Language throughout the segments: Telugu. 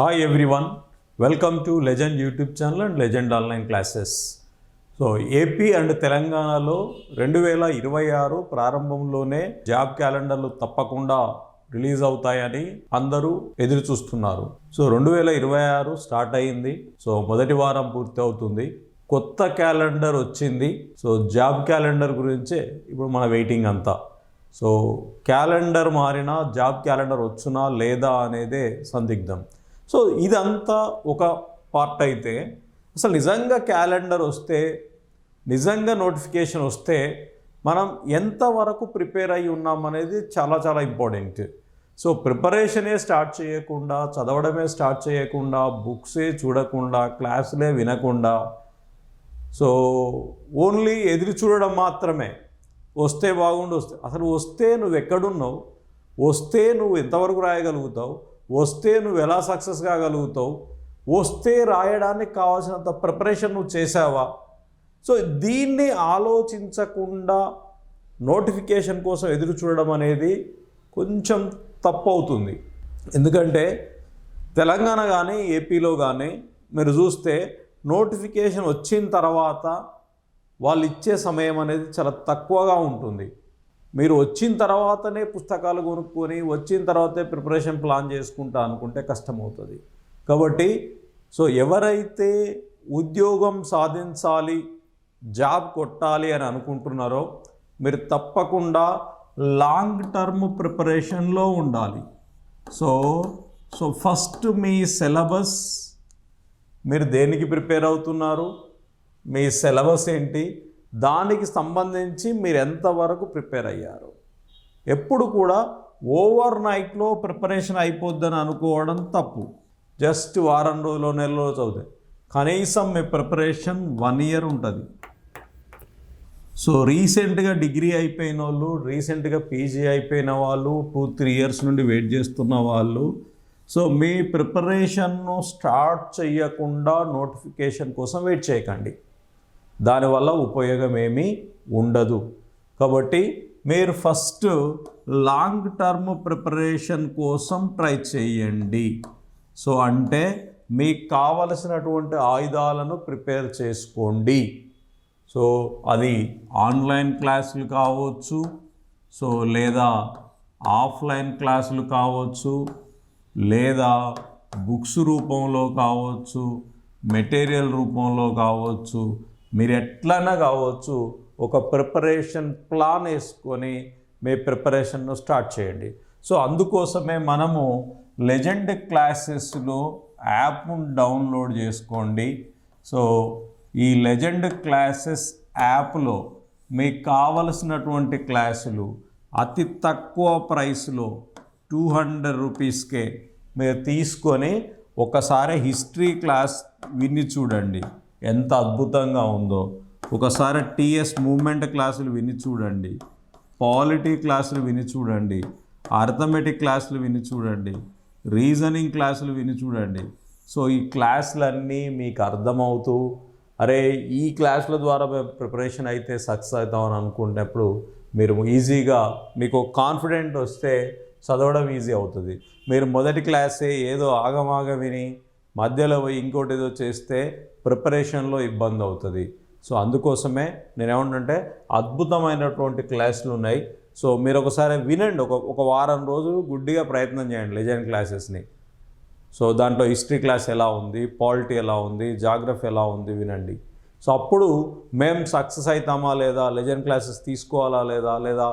Hi everyone welcome to legend YouTube channel and legend online classes so AP and తెలంగాణలో రెండు వేల ఇరవై ఆరు ప్రారంభంలోనే జాబ్ క్యాలెండర్లు తప్పకుండా రిలీజ్ అవుతాయని అందరూ ఎదురు చూస్తున్నారు సో రెండు వేల ఇరవై ఆరు స్టార్ట్ అయింది. సో మొదటి వారం పూర్తి అవుతుంది. కొత్త క్యాలెండర్ వచ్చింది. సో జాబ్ క్యాలెండర్ గురించే ఇప్పుడు మన వెయిటింగ్ అంతా. సో క్యాలెండర్ మారినా జాబ్ క్యాలెండర్ వచ్చునా లేదా అనేదే సందిగ్ధం. సో ఇదంతా ఒక పార్ట్ అయితే అసలు నిజంగా క్యాలెండర్ వస్తే నిజంగా నోటిఫికేషన్ వస్తే మనం ఎంతవరకు ప్రిపేర్ అయి ఉన్నాం అనేది చాలా చాలా ఇంపార్టెంట్ సో ప్రిపరేషనే స్టార్ట్ చేయకుండా చదవడమే స్టార్ట్ చేయకుండా బుక్సే చూడకుండా క్లాసులే వినకుండా సో ఓన్లీ ఎదురు చూడడం మాత్రమే. వస్తే బాగుండు వస్తే అసలు వస్తే నువ్వు ఎక్కడున్నావు? వస్తే నువ్వు ఎంతవరకు రాయగలుగుతావు? వస్తే నువ్వు ఎలా సక్సెస్ కాగలుగుతావు? వస్తే రాయడానికి కావాల్సినంత ప్రిపరేషన్ నువ్వు చేసావా సో దీన్ని ఆలోచించకుండా నోటిఫికేషన్ కోసం ఎదురు చూడడం అనేది కొంచెం తప్పు అవుతుంది ఎందుకంటే తెలంగాణ కానీ ఏపీలో కానీ మీరు చూస్తే నోటిఫికేషన్ వచ్చిన తర్వాత వాళ్ళు ఇచ్చే సమయం అనేది చాలా తక్కువగా ఉంటుంది. మీరు వచ్చిన తర్వాతనే పుస్తకాలు కొనుక్కొని వచ్చిన తర్వాతే ప్రిపరేషన్ ప్లాన్ చేసుకుంటా అనుకుంటే కష్టమవుతుంది. కాబట్టి సో ఎవరైతే ఉద్యోగం సాధించాలి జాబ్ కొట్టాలి అని అనుకుంటున్నారో మీరు తప్పకుండా లాంగ్ టర్మ్ ప్రిపరేషన్లో ఉండాలి. సో సో ఫస్ట్ మీ సిలబస్ మీరు దేనికి ప్రిపేర్ అవుతున్నారు? మీ సిలబస్ ఏంటి? దానికి సంబంధించి మీరు ఎంతవరకు ప్రిపేర్ అయ్యారు? ఎప్పుడు కూడా ఓవర్ నైట్లో ప్రిపరేషన్ అయిపోద్దని అనుకోవడం తప్పు. జస్ట్ వారం రోజులు నెల రోజులు చదివితే. కనీసం మీ ప్రిపరేషన్ వన్ ఇయర్ ఉంటుంది. సో రీసెంట్గా డిగ్రీ అయిపోయిన వాళ్ళు రీసెంట్గా పీజీ అయిపోయిన వాళ్ళు టూ త్రీ ఇయర్స్ నుండి వెయిట్ చేస్తున్న వాళ్ళు సో మీ ప్రిపరేషన్ను స్టార్ట్ చేయకుండా నోటిఫికేషన్ కోసం వెయిట్ చేయకండి. దానివల్ల ఉపయోగం ఏమీ ఉండదు. కాబట్టి మీరు ఫస్ట్ లాంగ్ టర్మ్ ప్రిపరేషన్ కోసం ట్రై చేయండి. సో అంటే మీకు కావలసినటువంటి ఆయుధాలను ప్రిపేర్ చేసుకోండి. సో అది ఆన్లైన్ క్లాసులు కావచ్చు సో లేదా ఆఫ్లైన్ క్లాసులు కావచ్చు లేదా బుక్స్ రూపంలో కావచ్చు మెటీరియల్ రూపంలో కావచ్చు మీరు ఎట్లైనా కావచ్చు ఒక ప్రిపరేషన్ ప్లాన్ వేసుకొని మీ ప్రిపరేషన్ను స్టార్ట్ చేయండి. సో అందుకోసమే మనము లెజెండ్ క్లాసెస్లో యాప్ను డౌన్లోడ్ చేసుకోండి. సో ఈ లెజెండ్ క్లాసెస్ యాప్లో మీకు కావలసినటువంటి క్లాసులు అతి తక్కువ ప్రైస్లో టూ హండ్రెడ్ రూపీస్కే మీరు తీసుకొని ఒకసారి హిస్టరీ క్లాస్ విని చూడండి. ఎంత అద్భుతంగా ఉందో. ఒకసారి టీఎస్ మూమెంట్ క్లాసులు విని చూడండి. పాలిటీ క్లాసులు విని చూడండి. అర్థమెటిక్ క్లాసులు విని చూడండి. రీజనింగ్ క్లాసులు విని చూడండి. సో ఈ క్లాసులన్నీ మీకు అర్థమవుతూ అరే ఈ క్లాసుల ద్వారా ప్రిపరేషన్ అయితే సక్సెస్ అవుతామని అనుకున్నప్పుడు మీరు ఈజీగా మీకు కాన్ఫిడెంట్ వస్తే చదవడం ఈజీ అవుతుంది. మీరు మొదటి క్లాసే ఏదో ఆగమాగ విని మధ్యలో పోయి ఇంకోటి ఏదో చేస్తే ప్రిపరేషన్లో ఇబ్బంది అవుతుంది సో అందుకోసమే నేను అద్భుతమైనటువంటి క్లాసులు ఉన్నాయి సో మీరు ఒకసారి వినండి. ఒక ఒక వారం రోజు గుడ్డిగా ప్రయత్నం చేయండి లెజెండ్ క్లాసెస్ని. సో దాంట్లో హిస్టరీ క్లాస్ ఎలా ఉంది పాలిటీ ఎలా ఉంది జాగ్రఫీ ఎలా ఉంది వినండి. సో అప్పుడు మేము సక్సెస్ అవుతామా లేదా లెజెండ్ క్లాసెస్ తీసుకోవాలా లేదా లేదా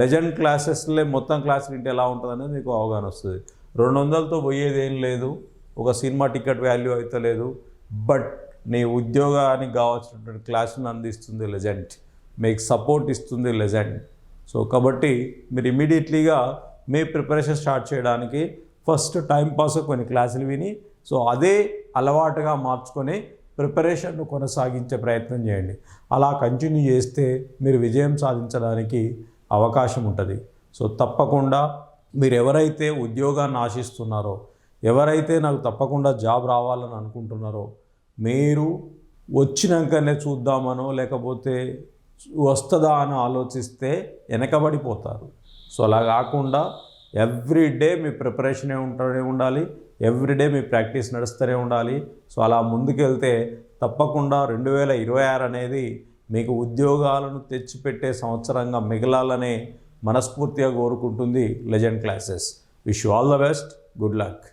లెజెండ్ క్లాసెస్లే మొత్తం క్లాస్ వింటే ఎలా ఉంటుంది అనేది మీకు అవగాహన వస్తుంది రెండు వందలతో పోయేది ఏం లేదు. ఒక సినిమా టికెట్ వాల్యూ అయితే లేదు. బట్ నీ ఉద్యోగానికి కావాల్సినటువంటి క్లాసును అందిస్తుంది లెజెంట్ మీకు సపోర్ట్ ఇస్తుంది లెజెండ్. సో కాబట్టి మీరు ఇమీడియట్లీగా మీ ప్రిపరేషన్ స్టార్ట్ చేయడానికి ఫస్ట్ టైం పాస్ కొన్ని క్లాసులు విని సో అదే అలవాటుగా మార్చుకొని ప్రిపరేషన్ను కొనసాగించే ప్రయత్నం చేయండి. అలా కంటిన్యూ చేస్తే మీరు విజయం సాధించడానికి అవకాశం ఉంటుంది. సో తప్పకుండా మీరు ఎవరైతే ఉద్యోగాన్ని ఆశిస్తున్నారో ఎవరైతే నాకు తప్పకుండా జాబ్ రావాలని అనుకుంటున్నారో మీరు వచ్చినాకనే చూద్దామనో లేకపోతే వస్తుందా అని ఆలోచిస్తే వెనకబడిపోతారు. సో అలా కాకుండా ఎవ్రీ డే మీ ప్రిపరేషనే ఉంటూనే ఉండాలి ఎవ్రీ డే మీ ప్రాక్టీస్ నడుస్తూనే ఉండాలి. సో అలా ముందుకెళ్తే తప్పకుండా రెండు వేల ఇరవై ఆరు అనేది మీకు ఉద్యోగాలను తెచ్చిపెట్టే సంవత్సరంగా మిగలాలనే మనస్ఫూర్తిగా కోరుకుంటుంది legend classes. Wish all the best. Good luck.